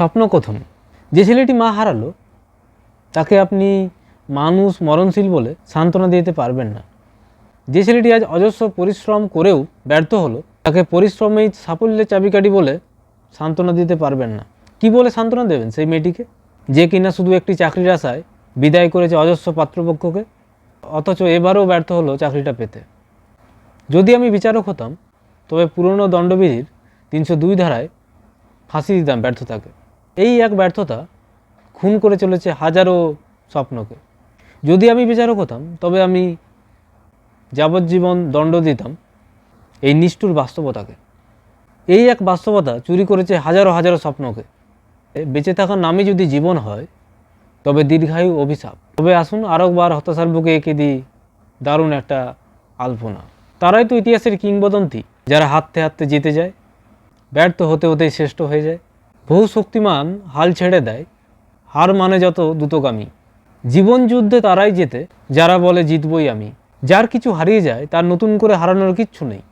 স্বপ্নকথন যে ছেলেটি মা হারালো, তাকে আপনি মানুষ মরণশীল বলে সান্ত্বনা দিতে পারবেন না। যে ছেলেটি আজ অজস্র পরিশ্রম করেও ব্যর্থ হলো, তাকে পরিশ্রমেই সাফল্যের চাবিকাঠি বলে সান্ত্বনা দিতে পারবেন না। কি বলে সান্ত্বনা দেবেন সেই মেয়েটিকে? যে কিনা শুধু একটি চাকরির আশায় বিদায় করেছে অজস্র পাত্রপক্ষকে, অথচ এবারেও ব্যর্থ হলো চাকরিটা পেতে। যদি আমি বিচারক হতাম, তবে পুরনো দণ্ডবিধির তিনশো দুই ধারায় ফাঁসি দিতাম ব্যর্থতাকে। এই এক ব্যর্থতা খুন করে চলেছে হাজারো স্বপ্নকে। যদি আমি বিচারক হতাম, তবে আমি যাবজ্জীবন দণ্ড দিতাম এই নিষ্ঠুর বাস্তবতাকে। এই এক বাস্তবতা চুরি করেছে হাজারো হাজারো স্বপ্নকে। বেঁচে থাকার নামই যদি জীবন হয়, তবে দীর্ঘায়ু অভিশাপ। তবে আসুন আরেকবার হতাশার বুকে এঁকে দিই দারুণ একটা আলপনা। তারাই তো ইতিহাসের কিংবদন্তি, যারা হাঁটতে হাঁটতে জিতে যায়, ব্যর্থ হতে হতেই শ্রেষ্ঠ হয়ে যায়। বহু শক্তিমান হাল ছেড়ে দেয়, হার মানে যত দ্রুতগামী। জীবন যুদ্ধে তারাই যেতে যারা বলে জিতবই আমি। যার কিছু হারিয়ে যায়, তার নতুন করে হারানোর কিচ্ছু নেই।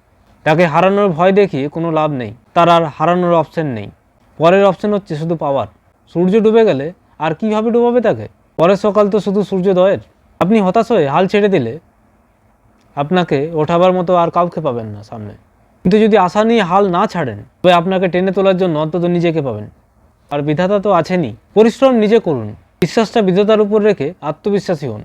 তাকে হারানোর ভয় দেখিয়ে কোনো লাভ নেই, তার আর হারানোর অপশন নেই। পরের অপশন হচ্ছে শুধু পাওয়ার সূর্য ডুবে গেলে আর কীভাবে ডুবাবে তাকে? পরের সকাল তো শুধু সূর্যোদয়ের। আপনি হতাশ হয়ে হাল ছেড়ে দিলে আপনাকে ওঠাবার মতো আর কাউকে পাবেন না সামনে। কিন্তু যদি আশা নিয়ে হাল না ছাড়েন, তবে আপনাকে টেনে তোলার জন্য অন্তত নিজেকে পাবেন। আর বিধাতা তো আছেনই। পরিশ্রম নিজে করুন। বিশ্বাসটা বিধাতার উপর রেখে আত্মবিশ্বাসী হন।